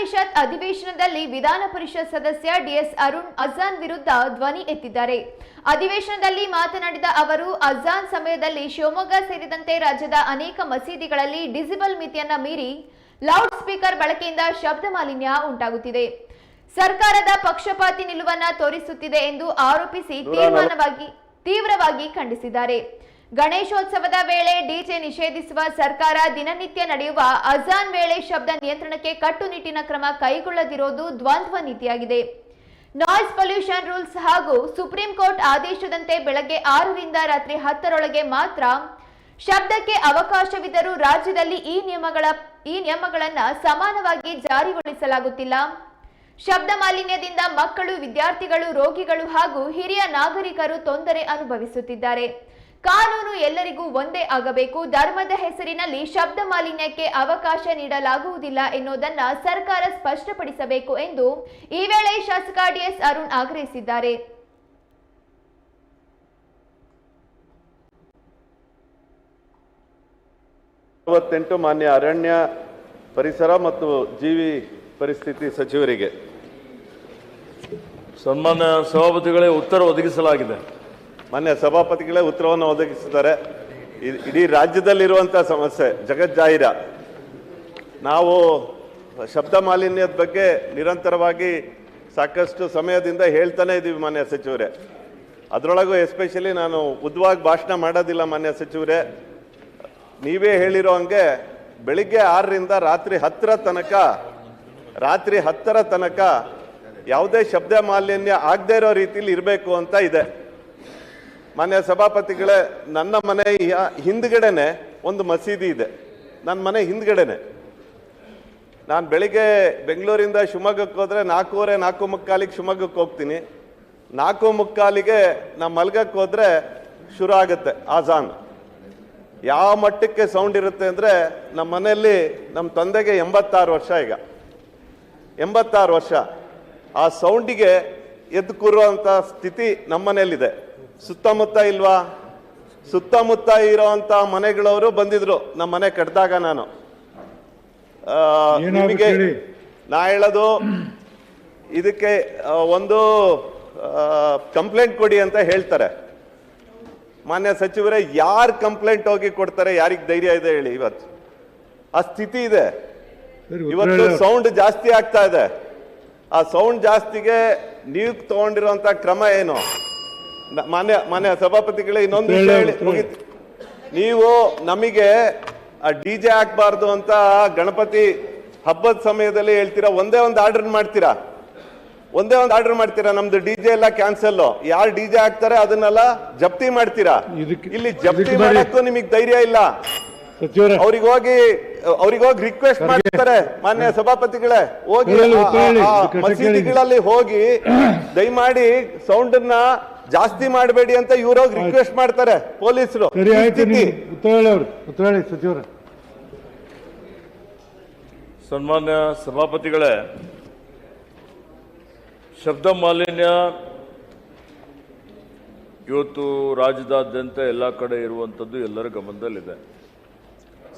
ಪರಿಷತ್ ಅಧಿವೇಶನದಲ್ಲಿ ವಿಧಾನ ಪರಿಷತ್ ಸದಸ್ಯ ಡಿಎಸ್ ಅರುಣ್ ಅಜಾನ್ ವಿರುದ್ಧ ಧ್ವನಿ ಎತ್ತಿದ್ದಾರೆ. ಅಧಿವೇಶನದಲ್ಲಿ ಮಾತನಾಡಿದ ಅವರು ಅಜಾನ್ ಸಮಯದಲ್ಲಿ ಶಿವಮೊಗ್ಗ ಸೇರಿದಂತೆ ರಾಜ್ಯದ ಅನೇಕ ಮಸೀದಿಗಳಲ್ಲಿ ಡಿಸಿಬಲ್ ಮಿತಿಯನ್ನ ಮೀರಿ ಲೌಡ್ ಸ್ಪೀಕರ್ ಬಳಕೆಯಿಂದ ಶಬ್ದ ಮಾಲಿನ್ಯ ಉಂಟಾಗುತ್ತಿದೆ. ಸರ್ಕಾರದ ಪಕ್ಷಪಾತಿ ನಿಲುವನ್ನ ತೋರಿಸುತ್ತಿದೆ ಎಂದು ಆರೋಪಿಸಿ ತೀರ್ಮಾನವಾಗಿ ತೀವ್ರವಾಗಿ ಖಂಡಿಸಿದ್ದಾರೆ. ಗಣೇಶೋತ್ಸವದ ವೇಳೆ ಡಿಜೆ ನಿಷೇಧಿಸುವ ಸರ್ಕಾರ ದಿನನಿತ್ಯ ನಡೆಯುವ ಅಜಾನ್ ವೇಳೆ ಶಬ್ದ ನಿಯಂತ್ರಣಕ್ಕೆ ಕಟ್ಟುನಿಟ್ಟಿನ ಕ್ರಮ ಕೈಗೊಳ್ಳದಿರೋದು ದ್ವಂದ್ವ ನೀತಿಯಾಗಿದೆ. ನಾಯ್ಸ್ ಪೊಲ್ಯೂಷನ್ ರೂಲ್ಸ್ ಹಾಗೂ ಸುಪ್ರೀಂ ಕೋರ್ಟ್ ಆದೇಶದಂತೆ ಬೆಳಗ್ಗೆ ಆರರಿಂದ ರಾತ್ರಿ ಹತ್ತರೊಳಗೆ ಮಾತ್ರ ಶಬ್ದಕ್ಕೆ ಅವಕಾಶವಿದ್ದರೂ ರಾಜ್ಯದಲ್ಲಿ ಈ ನಿಯಮಗಳ, ಈ ನಿಯಮಗಳನ್ನು ಸಮಾನವಾಗಿ ಜಾರಿಗೊಳಿಸಲಾಗುತ್ತಿಲ್ಲ. ಶಬ್ದ ಮಾಲಿನ್ಯದಿಂದ ಮಕ್ಕಳು, ವಿದ್ಯಾರ್ಥಿಗಳು, ರೋಗಿಗಳು ಹಾಗೂ ಹಿರಿಯ ನಾಗರಿಕರು ತೊಂದರೆ ಅನುಭವಿಸುತ್ತಿದ್ದಾರೆ. ಕಾನೂನು ಎಲ್ಲರಿಗೂ ಒಂದೇ ಆಗಬೇಕು. ಧರ್ಮದ ಹೆಸರಿನಲ್ಲಿ ಶಬ್ದ ಮಾಲಿನ್ಯಕ್ಕೆ ಅವಕಾಶ ನೀಡಲಾಗುವುದಿಲ್ಲ ಎನ್ನುವುದನ್ನ ಸರ್ಕಾರ ಸ್ಪಷ್ಟಪಡಿಸಬೇಕು ಎಂದು ಈ ವೇಳೆ ಶಾಸಕ ಡಿಎಸ್ ಅರುಣ್ ಆಗ್ರಹಿಸಿದ್ದಾರೆ. ಅರವತ್ತೆಂಟು ಮಾನ್ಯ ಅರಣ್ಯ ಪರಿಸರ ಮತ್ತು ಜೀವಿ ಪರಿಸ್ಥಿತಿ ಸಚಿವರಿಗೆ. ಸನ್ಮಾನ್ಯ ಸಭಾಪತಿಗಳೇ ಉತ್ತರ ಒದಗಿಸಲಾಗಿದೆ. ಮಾನ್ಯ ಸಭಾಪತಿಗಳೇ ಉತ್ತರವನ್ನು ಒದಗಿಸಿದ್ದಾರೆ. ಇಡೀ ರಾಜ್ಯದಲ್ಲಿರುವಂಥ ಸಮಸ್ಯೆ ಜಗಜ್ಜಾಹಿರ ನಾವು ಶಬ್ದ ಮಾಲಿನ್ಯದ ಬಗ್ಗೆ ನಿರಂತರವಾಗಿ ಸಾಕಷ್ಟು ಸಮಯದಿಂದ ಹೇಳ್ತಾನೆ ಇದ್ದೀವಿ ಮಾನ್ಯ ಸಚಿವರೇ. ಅದರೊಳಗೂ ಎಸ್ಪೆಷಲಿ ನಾನು ಉದ್ದವಾಗಿ ಭಾಷಣ ಮಾಡೋದಿಲ್ಲ ಮಾನ್ಯ ಸಚಿವರೇ. ನೀವೇ ಹೇಳಿರೋ ಹಂಗೆ ಬೆಳಿಗ್ಗೆ ಆರರಿಂದ ರಾತ್ರಿ ಹತ್ತರ ತನಕ, ರಾತ್ರಿ ಹತ್ತರ ತನಕ ಯಾವುದೇ ಶಬ್ದ ಮಾಲಿನ್ಯ ಆಗದೇ ಇರೋ ರೀತಿಲಿ ಇರಬೇಕು ಅಂತ ಇದೆ. ಮಾನ್ಯ ಸಭಾಪತಿಗಳೇ, ನನ್ನ ಮನೆ ಹಿಂದ್ಗಡೆನೆ ಒಂದು ಮಸೀದಿ ಇದೆ. ನನ್ನ ಮನೆ ಹಿಂದ್ಗಡೆನೆ. ನಾನು ಬೆಳಿಗ್ಗೆ ಬೆಂಗಳೂರಿಂದ ಶಿವಮೊಗ್ಗಕ್ಕೆ ಹೋದ್ರೆ ನಾಲ್ಕೂವರೆ, ನಾಲ್ಕು ಮುಕ್ಕಾಲಿಗೆ ಶಿವಮೊಗ್ಗಕ್ಕೆ ಹೋಗ್ತೀನಿ. ನಾಲ್ಕು ಮುಕ್ಕಾಲಿಗೆ ನಾ ಮಲ್ಗಕ್ಕೆ ಹೋದರೆ ಶುರು ಆಗುತ್ತೆ, ಆಜಾನ್. ಯಾವ ಮಟ್ಟಕ್ಕೆ ಸೌಂಡ್ ಇರುತ್ತೆ ಅಂದರೆ ನಮ್ಮ ಮನೆಯಲ್ಲಿ ನಮ್ಮ ತಂದೆಗೆ ಎಂಬತ್ತಾರು ವರ್ಷ ಈಗ. ಎಂಬತ್ತಾರು ವರ್ಷ. ಆ ಸೌಂಡಿಗೆ ಎದ್ದು ಕೂರುವಂಥ ಸ್ಥಿತಿ ನಮ್ಮ ಮನೆಯಲ್ಲಿದೆ. ಸುತ್ತಮುತ್ತ ಇಲ್ವಾ? ಸುತ್ತಮುತ್ತ ಇರುವಂತ ಮನೆಗಳವರು ಬಂದಿದ್ರು. ನಮ್ಮ ಮನೆ ಕಟ್ಟಿದಾಗ ನಾನು. ನಿಮಗೆ? ನಾ ಹೇಳೋದು ಇದಕ್ಕೆ ಒಂದು ಕಂಪ್ಲೇಂಟ್ ಕೊಡಿ ಅಂತ ಹೇಳ್ತಾರೆ. ಮಾನ್ಯ ಸಚಿವರೇ ಯಾರು ಕಂಪ್ಲೇಂಟ್ ಹೋಗಿ ಕೊಡ್ತಾರೆ ಯಾರಿಗೆ ಧೈರ್ಯ ಇದೆ ಹೇಳಿ ಇವತ್ತು. ಆ ಸ್ಥಿತಿ ಇದೆ. ಇವತ್ತು ಸೌಂಡ್ ಜಾಸ್ತಿ ಆಗ್ತಾ ಇದೆ. ಆ ಸೌಂಡ್ ಜಾಸ್ತಿಗೆ ನೀವು ತಗೊಂಡಿರುವಂತ ಕ್ರಮ ಏನು? ಮಾನ್ಯ ಮಾನ್ಯ ಸಭಾಪತಿಗಳೇ ಇನ್ನೊಂದು ವಿಷಯ ಹೇಳಿ, ಮುಗಿತು. ನೀವು ನಮಗೆ ಡಿ ಜೆ ಹಾಕ್ಬಾರ್ದು ಅಂತ ಗಣಪತಿ ಹಬ್ಬದ ಸಮಯದಲ್ಲಿ ಹೇಳ್ತೀರಾ? ಒಂದೇ ಒಂದು ಆರ್ಡರ್ ಮಾಡ್ತೀರಾ? ಒಂದೇ ಒಂದು ಆರ್ಡರ್ ಮಾಡ್ತೀರಾ? ನಮ್ದು ಡಿ ಜೆ ಎಲ್ಲ ಕ್ಯಾನ್ಸಲ್ ಯಾರು ಡಿ ಜೆ ಹಾಕ್ತಾರೆ ಅದನ್ನೆಲ್ಲ ಜಪ್ತಿ ಮಾಡ್ತೀರಾ? ಇಲ್ಲಿ ಜಪ್ತಿ ಮಾಡಕ್ಕೂ ನಿಮಗೆ ಧೈರ್ಯ ಇಲ್ಲ. ಅವ್ರಿಗೆ ಹೋಗಿ ಅವ್ರಿಗೆ ಹೋಗಿ ರಿಕ್ವೆಸ್ಟ್ ಮಾಡ್ತಾರೆ ಮಾನ್ಯ ಸಭಾಪತಿಗಳೇ. ಹೋಗಿ ಮಸೀದಿಗಳಲ್ಲಿ ಹೋಗಿ ದಯಮಾಡಿ ಸೌಂಡ್ ಅನ್ನ ಜಾಸ್ತಿ ಮಾಡಬೇಡಿ ಅಂತ ಇವ್ರು ರಿಕ್ವೆಸ್ಟ್ ಮಾಡ್ತಾರೆ ಪೊಲೀಸರು. ಸಚಿವರೇ. ಸನ್ಮಾನ್ಯ ಸಭಾಪತಿಗಳೇ ಶಬ್ದ ಮಾಲಿನ್ಯ ಇವತ್ತು ರಾಜ್ಯದಾದ್ಯಂತ ಎಲ್ಲ ಕಡೆ ಇರುವಂಥದ್ದು ಎಲ್ಲರ ಗಮನದಲ್ಲಿದೆ.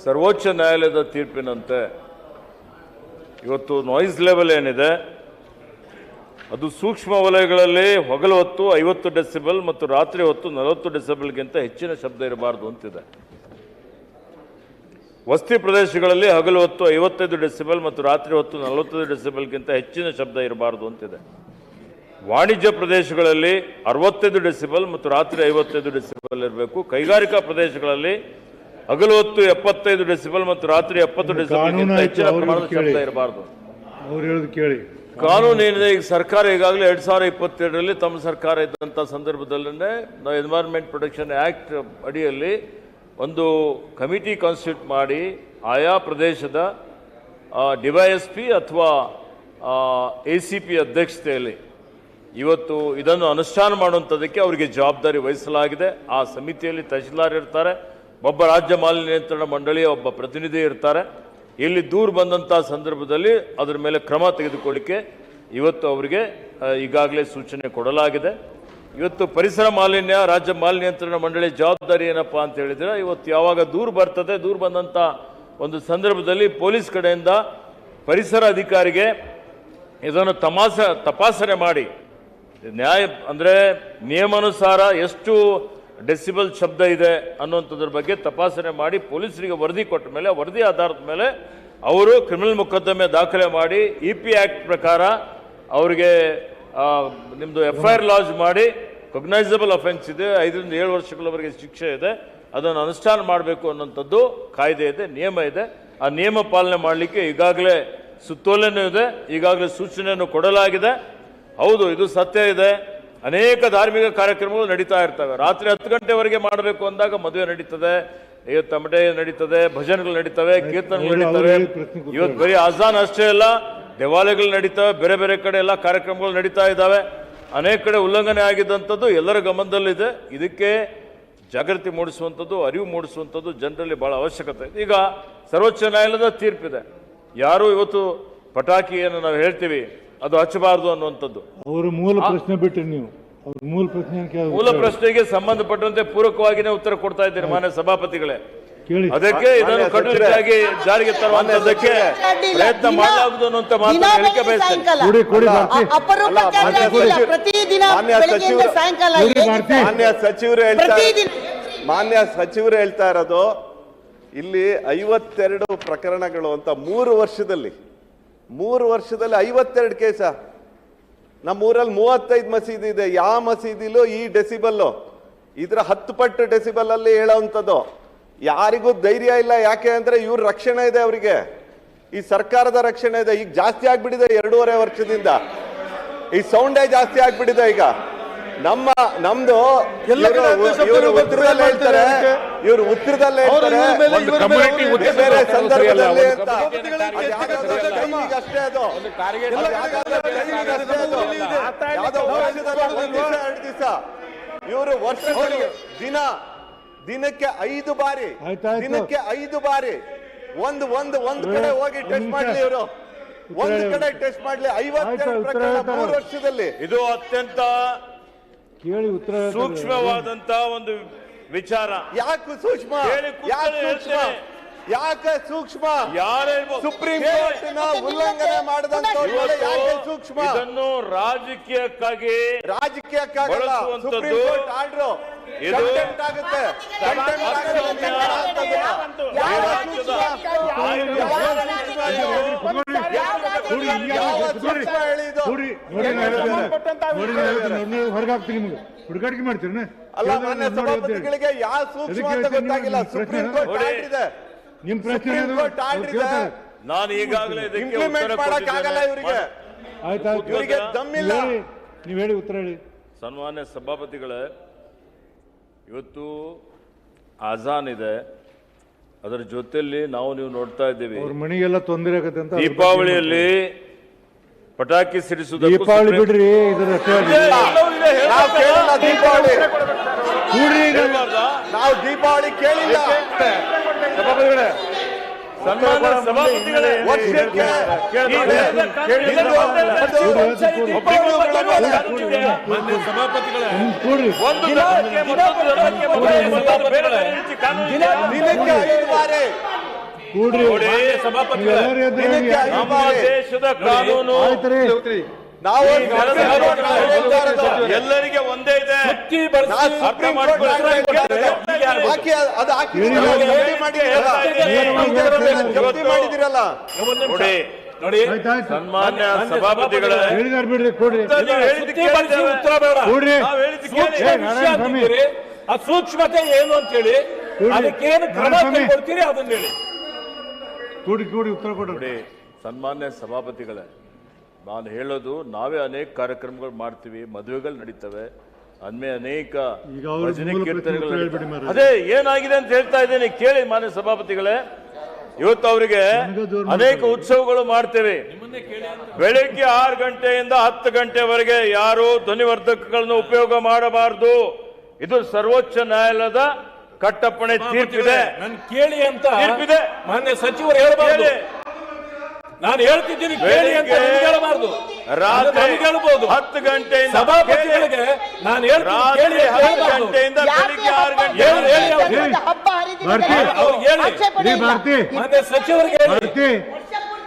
ಸರ್ವೋಚ್ಚ ನ್ಯಾಯಾಲಯದ ತೀರ್ಪಿನಂತೆ ಇವತ್ತು ನಾಯ್ಸ್ ಲೆವೆಲ್ ಏನಿದೆ ಅದು ಸೂಕ್ಷ್ಮ ವಲಯಗಳಲ್ಲಿ ಹೊಗಲು ಹೊತ್ತು ಐವತ್ತು ಡೆಸಿಬಲ್ ಮತ್ತು ರಾತ್ರಿ ಹೊತ್ತು ನಲವತ್ತು ಡೆಸಿಬಲ್ಗಿಂತ ಹೆಚ್ಚಿನ ಶಬ್ದ ಇರಬಾರ್ದು ಅಂತಿದೆ. ವಸತಿ ಪ್ರದೇಶಗಳಲ್ಲಿ ಹಗಲು ಹೊತ್ತು ಐವತ್ತೈದು ಡೆಸಿಬಲ್ ಮತ್ತು ರಾತ್ರಿ ಹೊತ್ತು ನಲವತ್ತೈದು ಡೆಸಿಬಲ್ಗಿಂತ ಹೆಚ್ಚಿನ ಶಬ್ದ ಇರಬಾರದು ಅಂತಿದೆ. ವಾಣಿಜ್ಯ ಪ್ರದೇಶಗಳಲ್ಲಿ ಅರವತ್ತೈದು ಡೆಸಿಬಲ್ ಮತ್ತು ರಾತ್ರಿ ಐವತ್ತೈದು ಡೆಸಿಬಲ್ ಇರಬೇಕು. ಕೈಗಾರಿಕಾ ಪ್ರದೇಶಗಳಲ್ಲಿ ಹಗಲು ಹೊತ್ತು ಎಪ್ಪತ್ತೈದು ಡೆಸಿಬಲ್ ಮತ್ತು ರಾತ್ರಿ ಎಪ್ಪತ್ತು ಡೆಸಿಬಲ್ಗಿಂತ ಹೆಚ್ಚಿನ ಪ್ರಮಾಣದ ಶಬ್ದ ಇರಬಾರದು. ಅವ್ರು ಹೇಳೋದು ಕೇಳಿ. ಕಾನೂನು ಏನಿದೆ, ಈಗ ಸರ್ಕಾರ ಈಗಾಗಲೇ ಎರಡು ಸಾವಿರ ಇಪ್ಪತ್ತೆರಡರಲ್ಲಿ ತಮ್ಮ ಸರ್ಕಾರ ಇದ್ದಂಥ ಸಂದರ್ಭದಲ್ಲೇ ನಾವು ಎನ್ವೈರ್ಮೆಂಟ್ ಪ್ರೊಟೆಕ್ಷನ್ ಆ್ಯಕ್ಟ್ ಅಡಿಯಲ್ಲಿ ಒಂದು ಕಮಿಟಿ ಕಾನ್ಸ್ಟಿಟ್ಯೂಟ್ ಮಾಡಿ ಆಯಾ ಪ್ರದೇಶದ ಡಿವೈಎಸ್ ಪಿ ಅಥವಾ ಎ ಸಿ ಪಿ ಅಧ್ಯಕ್ಷತೆಯಲ್ಲಿ ಇವತ್ತು ಇದನ್ನು ಅನುಷ್ಠಾನ ಮಾಡುವಂಥದ್ದಕ್ಕೆ ಅವರಿಗೆ ಜವಾಬ್ದಾರಿ ವಹಿಸಲಾಗಿದೆ. ಆ ಸಮಿತಿಯಲ್ಲಿ ತಹಶೀಲ್ದಾರ್ ಇರ್ತಾರೆ, ಒಬ್ಬ ರಾಜ್ಯ ಮಾಲಿನ್ಯ ನಿಯಂತ್ರಣ ಮಂಡಳಿಯ ಒಬ್ಬ ಪ್ರತಿನಿಧಿ ಇರ್ತಾರೆ. ಇಲ್ಲಿ ದೂರು ಬಂದಂಥ ಸಂದರ್ಭದಲ್ಲಿ ಅದರ ಮೇಲೆ ಕ್ರಮ ತೆಗೆದುಕೊಳ್ಳಿಕ್ಕೆ ಇವತ್ತು ಅವರಿಗೆ ಈಗಾಗಲೇ ಸೂಚನೆ ಕೊಡಲಾಗಿದೆ. ಇವತ್ತು ಪರಿಸರ ಮಾಲಿನ್ಯ, ರಾಜ್ಯ ಮಾಲಿನ್ಯ ನಿಯಂತ್ರಣ ಮಂಡಳಿ ಜವಾಬ್ದಾರಿ ಏನಪ್ಪ ಅಂತ ಹೇಳಿದರೆ, ಇವತ್ತು ಯಾವಾಗ ದೂರು ಬರ್ತದೆ, ದೂರು ಬಂದಂಥ ಒಂದು ಸಂದರ್ಭದಲ್ಲಿ ಪೊಲೀಸ್ ಕಡೆಯಿಂದ ಪರಿಸರ ಅಧಿಕಾರಿಗೆ ಇದನ್ನು ತಮಾಸ ತಪಾಸಣೆ ಮಾಡಿ, ನ್ಯಾಯ, ಅಂದರೆ ನಿಯಮಾನುಸಾರ ಎಷ್ಟು ಡೆಸಿಬಲ್ ಶಬ್ದ ಇದೆ ಅನ್ನುವಂಥದ್ರ ಬಗ್ಗೆ ತಪಾಸಣೆ ಮಾಡಿ ಪೊಲೀಸರಿಗೆ ವರದಿ ಕೊಟ್ಟ ಮೇಲೆ, ವರದಿ ಆಧಾರದ ಮೇಲೆ ಅವರು ಕ್ರಿಮಿನಲ್ ಮೊಕದ್ದಮೆ ದಾಖಲೆ ಮಾಡಿ ಇ ಪಿ ಆ್ಯಕ್ಟ್ ಪ್ರಕಾರ ಅವರಿಗೆ ನಿಮ್ಮದು ಎಫ್ ಐ ಆರ್ ಲಾಂಚ್ ಮಾಡಿ ಕಗ್ನೈಸಬಲ್ ಅಫೆನ್ಸ್ ಇದೆ, ಐದರಿಂದ ಏಳು ವರ್ಷಗಳವರೆಗೆ ಶಿಕ್ಷೆ ಇದೆ, ಅದನ್ನು ಅನುಷ್ಠಾನ ಮಾಡಬೇಕು ಅನ್ನೋಂಥದ್ದು ಕಾಯ್ದೆ ಇದೆ, ನಿಯಮ ಇದೆ. ಆ ನಿಯಮ ಪಾಲನೆ ಮಾಡಲಿಕ್ಕೆ ಈಗಾಗಲೇ ಸುತ್ತೋಲೆನೂ ಇದೆ, ಈಗಾಗಲೇ ಸೂಚನೆಯನ್ನು ಕೊಡಲಾಗಿದೆ. ಹೌದು, ಇದು ಸತ್ಯ ಇದೆ. ಅನೇಕ ಧಾರ್ಮಿಕ ಕಾರ್ಯಕ್ರಮಗಳು ನಡೀತಾ ಇರ್ತವೆ. ರಾತ್ರಿ ಹತ್ತು ಗಂಟೆವರೆಗೆ ಮಾಡಬೇಕು ಅಂದಾಗ ಮದುವೆ ನಡೀತದೆ. ಇವತ್ತು ತಮಟೆ ನಡೀತದೆ ಭಜನೆಗಳು ನಡೀತವೆ ಕೀರ್ತನೆಗಳು ನಡೀತವೆ. ಇವತ್ತು ಬರೀ ಅಜಾನ್ ಅಷ್ಟೇ ಅಲ್ಲ ದೇವಾಲಯಗಳು ನಡೀತವೆ ಬೇರೆ ಬೇರೆ ಕಡೆ ಎಲ್ಲ ಕಾರ್ಯಕ್ರಮಗಳು ನಡೀತಾ ಇದ್ದಾವೆ. ಅನೇಕ ಕಡೆ ಉಲ್ಲಂಘನೆ ಆಗಿದ್ದಂಥದ್ದು ಎಲ್ಲರ ಗಮನದಲ್ಲಿದೆ. ಇದಕ್ಕೆ ಜಾಗೃತಿ ಮೂಡಿಸುವಂಥದ್ದು ಅರಿವು ಮೂಡಿಸುವಂಥದ್ದು ಜನರಲ್ಲಿ ಭಾಳ ಅವಶ್ಯಕತೆ. ಇದೆ ಈಗ ಸರ್ವೋಚ್ಚ ನ್ಯಾಯಾಲಯದ ತೀರ್ಪಿದೆ. ಯಾರು ಇವತ್ತು ಪಟಾಕಿಯನ್ನು ನಾವು ಹೇಳ್ತೀವಿ? ಅದು ಹಚ್ಚಬಾರದು ಅನ್ನುವಂಥದ್ದು. ಅವ್ರ ಮೂಲ ಪ್ರಶ್ನೆ ಬಿಟ್ಟರೆ ನೀವು. ಅವ್ರ ಮೂಲ ಪ್ರಶ್ನೆ ಮೂಲ ಪ್ರಶ್ನೆಗೆ ಸಂಬಂಧಪಟ್ಟಂತೆ ಪೂರಕವಾಗಿನೇ ಉತ್ತರ ಕೊಡ್ತಾ ಇದ್ದೇನೆ ಮಾನ್ಯ ಸಭಾಪತಿಗಳೇ. ಅದಕ್ಕೆ ಇದನ್ನು ಕಟ್ಟುನಿಟ್ಟಾಗಿ ಜಾರಿಗೆ ತರುವಂತದಕ್ಕೆ ಪ್ರಯತ್ನ ಮಾಡಲಾಗುವುದು ಅನ್ನುವಂತ ಮಾತು ಹೇಳಿಕೆ ಬಯಸ್ತೇನೆ. ಮಾನ್ಯ. ಸಚಿವರು- ಹೇಳ್ತಾ ಮಾನ್ಯ ಸಚಿವರು ಹೇಳ್ತಾ ಇರೋದು ಇಲ್ಲಿ ಐವತ್ತೆರಡು ಪ್ರಕರಣಗಳು ಅಂತ ಮೂರು ವರ್ಷದಲ್ಲಿ ಮೂರು ವರ್ಷದಲ್ಲಿ ಐವತ್ತೆರಡು ಕೇಸ. ನಮ್ಮೂರಲ್ಲಿ ಮೂವತ್ತೈದು ಮಸೀದಿ ಇದೆ. ಯಾವ ಮಸೀದಿಲೂ ಈ ಡೆಸಿಬಲ್ಲು. ಇದರ ಹತ್ತು ಪಟ್ಟು ಡೆಸಿಬಲಲ್ಲಿ ಹೇಳೋವಂಥದ್ದು. ಯಾರಿಗೂ ಧೈರ್ಯ ಇಲ್ಲ. ಯಾಕೆ ಅಂದರೆ ಇವ್ರ ರಕ್ಷಣೆ ಇದೆ ಅವರಿಗೆ. ಈ ಸರ್ಕಾರದ ರಕ್ಷಣೆ ಇದೆ. ಈಗ ಜಾಸ್ತಿ ಆಗಿಬಿಟ್ಟಿದೆ ಎರಡೂವರೆ ವರ್ಷದಿಂದ. ಈ ಸೌಂಡೇ ಜಾಸ್ತಿ ಆಗಿಬಿಟ್ಟಿದೆ ಈಗ. ನಮ್ಮ ನಮ್ದು ಇವರು ಉತ್ತರದಲ್ಲೇ ಹೇಳ್ತಾರೆ ಇವರು ಉತ್ತರದಲ್ಲೇ ಹೇಳ್ತಾರೆ ಒಂದು community ಬೇರೆ. ಸಂದರ್ಭದಲ್ಲಿ ಅಂತ. ಅಷ್ಟೇ ಅದು. ಎರಡು ದಿವ್ಸ, ಇವರು ವರ್ಷದಲ್ಲಿ ದಿನ ದಿನಕ್ಕೆ ಐದು ಬಾರಿ ದಿನಕ್ಕೆ ಐದು ಬಾರಿ ಒಂದು ಒಂದು ಒಂದು ಕಡೆ ಹೋಗಿ ಟೆಸ್ಟ್ ಮಾಡಲಿ ಇವರು. ಒಂದು ಕಡೆ ಟೆಸ್ಟ್ ಮಾಡ್ಲಿ. ಐವತ್ತೆರಡು ಪ್ರಕರಣ ಮೂರು ವರ್ಷದಲ್ಲಿ. ಇದು ಅತ್ಯಂತ ಕೇಳಿ ಉತ್ತರ. ಸೂಕ್ಷ್ಮವಾದಂತ ಒಂದು ವಿಚಾರ. ಯಾಕೆ ಸೂಕ್ಷ್ಮ? ಯಾಕೆ ಸೂಕ್ಷ್ಮ. ಯಾಕೆ ಸೂಕ್ಷ್ಮ? ಯಾರೇ ಸುಪ್ರೀಂ ಕೋರ್ಟ್ ಕೋರ್ಟ್ ಉಲ್ಲಂಘನೆ ಮಾಡಿದಂತವ್ರ ಮೇಲೆ ಯಾಕೆ ಸೂಕ್ಷ್ಮ? ಇದನ್ನು ರಾಜಕೀಯಕ್ಕಾಗಿ ರಾಜಕೀಯಕ್ಕಾಗಲ್ಲ. Supreme court order. ಇದು ಕಂಟೆಂಟ್ ಆಗುತ್ತೆ ಕಂಟೆಂಟ್ ಆಗುತ್ತೆ ಅಸಮ್ಯ ನೀವು ಹಾಕೋದು. ಈ ರಾಜ್ಯದ ಕೂಡಿ, ಹಿಂಗೆ ಯಾವ ಕೂತ್ಕೊಳ್ಳಿ. ಸೂಕ್ಷ್ಮ ಹೇಳಿ ಇದು? ಕೂಡಿ. ನೋಡಿ ನಾನು ಹೇಳ್ತೇನೆ. ನೋಡಿ ನಾನು ಹೇಳ್ತೇನೆ. ಅವ್ರನ್ನ ಹೊರಗೆ ಹಾಕ್ತೀನಿ ನಿಮ್ಗೆ ಹುಡುಗಾಟಿಕೆ ಮಾಡ್ತೀರಿ ಅಲ್ಲ ಮಾನ್ಯ ಸಭಾಪತಿಗಳಿಗೆ ಯಾವ ಸೂಕ್ಷ್ಮ ಅಂತ ಗೊತ್ತಾಗಿಲ್ಲ ಸುಪ್ರೀಂ ಕೋರ್ಟ್ ಪ್ರಶ್ನೆ ಆರ್ಡರ್ ಇದೆ ನಿಮ್ ಪ್ರಶ್ನೆ ಏನು? ಕೋರ್ಟ್ ಆರ್ಡರ್ ಇದೆ ನಾನು ಈಗಾಗಲೇ ಇಂಪ್ಲಿಮೆಂಟ್ ಮಾಡಕ್ ಆಗಲ್ಲ. ಇವರಿಗೆ ಆಯ್ತಾ ಇವರಿಗೆ ದಮ್ಮಿಲ್ಲ ನೀವ್ ಹೇಳಿ ಉತ್ತರ ಹೇಳಿ ಸನ್ಮಾನ್ಯ ಸಭಾಪತಿಗಳೇ ಇವತ್ತು ಆಜಾನ್ ಇದೆ. ಅದರ ಜೊತೆಯಲ್ಲಿ ನಾವು ನೀವು ನೋಡ್ತಾ ಇದ್ದೀವಿ. ಅವ್ರ ಮನೆಗೆಲ್ಲ ತೊಂದರೆ ಆಗತ್ತೆ ಅಂತ ದೀಪಾವಳಿಯಲ್ಲಿ ಪಟಾಕಿ ಸಿಡಿಸುವುದಕ್ಕೂ ದೀಪಾವಳಿ ಬಿಡ್ರಿ ಇದ್ರ ಅಷ್ಟೇ ಇದೆ, ನಾವು ಕೇಳಿಲ್ಲ ದೀಪಾವಳಿ. ನಾವು ದೀಪಾವಳಿ ಕೇಳಿಲ್ಲ. ವರ್ಷಕ್ಕೆ ದಿನಕ್ಕೆ ಐದು ಬಾರಿ. ಕೂಡ್ರಿ. ಸಭಾಪತಿಗಳೇ ನಮ್ಮ ದೇಶದ ಕಾನೂನು ನಾವು. ಎಲ್ಲರಿಗೆ ಒಂದೇ ಇದೆ. ಮಾಡಿದಿರಲ್ಲ ನೋಡಿ ನೋಡಿ. ಸನ್ಮಾನ್ಯ ಸಭಾಪತಿಗಳೇ. ಬಿಡ್ರಿ ಕೂಡ್ರಿ. ಉತ್ತರ ಬೇಡ. ಆ ಸೂಕ್ಷ್ಮತೆ ಏನು ಅಂತ ಹೇಳಿ. ಅದಕ್ಕೇನು ಕ್ರಮ ಕೊಡ್ತೀರಿ ಅದನ್ನ ಹೇಳಿ. ಕೂಡಿ ಕೂಡಿ ಉತ್ತರ ಕೊಡ್ರಿ. ಸನ್ಮಾನ್ಯ ಸಭಾಪತಿಗಳೇ. ನಾನು ಹೇಳೋದು ನಾವೇ ಅನೇಕ ಕಾರ್ಯಕ್ರಮಗಳು ಮಾಡ್ತೀವಿ ಮದುವೆಗಳು ನಡೀತವೆ ಅಂದ್ಮೇ ಅನೇಕ ಭಜನೆ ಕೀರ್ತನೆಗಳು. ಅದೇ ಏನಾಗಿದೆ ಅಂತ ಹೇಳ್ತಾ ಇದ್ದೇನೆ ಕೇಳಿ ಮಾನ್ಯ ಸಭಾಪತಿಗಳೇ ಇವತ್ತು ಅವರಿಗೆ ಅನೇಕ. ಉತ್ಸವಗಳು ಮಾಡ್ತೇವೆ ಬೆಳಿಗ್ಗೆ ಆರು ಗಂಟೆಯಿಂದ ಹತ್ತು ಗಂಟೆವರೆಗೆ ಯಾರು ಧ್ವನಿವರ್ಧಕಗಳನ್ನು ಉಪಯೋಗ ಮಾಡಬಾರದು ಇದು ಸರ್ವೋಚ್ಚ ನ್ಯಾಯಾಲಯದ ಕಟ್ಟಪ್ಪಣೆ ತೀರ್ಪಿದೆ ನನ್ ಕೇಳಿ ಅಂತ ತೀರ್ಪಿದೆ. ಮಾನ್ಯ ಸಚಿವರು ಹೇಳ್ಬಾರ್ದು ಕೇಳಿ. ನಾನು ಹೇಳ್ತಿದ್ದೀನಿ ಕೇಳಿ ಅಂತ ಹೇಳಬಾರ್ದು. ರಾತ್ರಿ ಕೇಳಬಹುದು ಹತ್ತು ಗಂಟೆಯಿಂದ ಸಭಾಪತಿಗಳಿಗೆ ನಾನು ಹೇಳಿ ಹತ್ತು ಗಂಟೆಯಿಂದ ಬೆಳಿಗ್ಗೆ ಆರು ಗಂಟೆ ಹೇಳಿ ಹೇಳಿ ಹೇಳಿ. ಬರ್ತಿ. ಮತ್ತೆ ಸಚಿವರಿಗೆ ಬರ್ತಿ.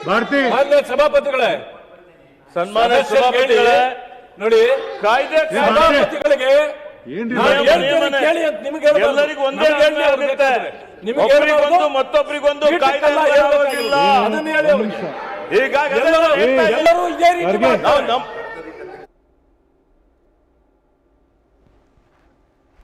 ಬರ್ತಿ. ಮತ್ತೆ ಸಭಾಪತಿಗಳೇ. ಸನ್ಮಾನ ಸಭಾಪತಿಗಳೇ. ನೋಡಿ ಕಾಯ್ದೆ ಸಭಾಪತಿಗಳಿಗೆ ಕೇಳಿ ಅಂತ ನಿಮ್ಗೆ ಎಲ್ಲರಿಗೂ ಒಂದೇ ಹೇಳಿ ಅವ್ರು ಒಬ್ಬರಿಗೊಂದು ಮತ್ತೊಬ್ಬರಿಗೊಂದು ಕಾಯ್ದೆ ಎಲ್ಲರೂ ಇದೇ ರೀತಿ ನಾವು